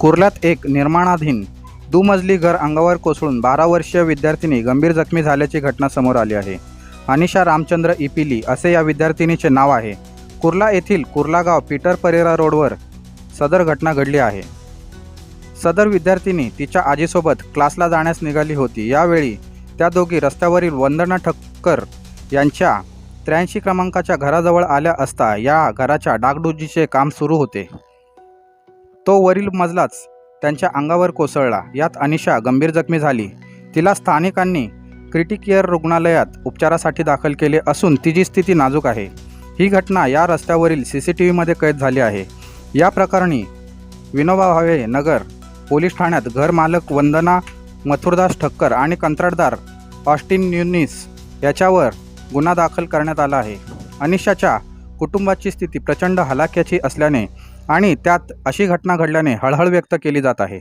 कुर्ल्यात एक निर्माणाधीन दुमजली घर अंगावर कोसळून बारा वर्षीय विद्यार्थिनी गंभीर जखमी झाल्याची घटना समोर आली आहे. अनिशा रामचंद्र इपिली असे या विद्यार्थिनीचे नाव आहे. कुर्ला येथील कुर्ला गाव पीटर परेरा रोडवर सदर घटना घडली आहे. सदर विद्यार्थिनी तिच्या आजीसोबत क्लासला जाण्यास निघाली होती. यावेळी त्या दोघी रस्त्यावरील वंदना ठक्कर यांच्या त्र्याऐंशी क्रमांकाच्या घराजवळ आल्या असता या घराच्या डागडुजीचे काम सुरू होते. तो वरील मजलाच त्यांच्या अंगावर कोसळला. यात अनिशा गंभीर जखमी झाली. तिला स्थानिकांनी क्रिटिक केअर रुग्णालयात उपचारासाठी दाखल केले असून तिची स्थिती नाजूक आहे. ही घटना या रस्त्यावरील सी सी टी व्हीमध्ये कैद झाली आहे. या प्रकरणी विनोबा भावे नगर पोलीस ठाण्यात घरमालक वंदना मथुरदास ठक्कर आणि कंत्राटदार ऑस्टिन न्यूनिस याच्यावर गुन्हा दाखल करण्यात आला आहे. अनिशाच्या कुटुंबाची स्थिती प्रचंड हलाख्याची असल्याने आणि त्यात अशी घटना घडल्याने हळहळ व्यक्त केली जात आहे.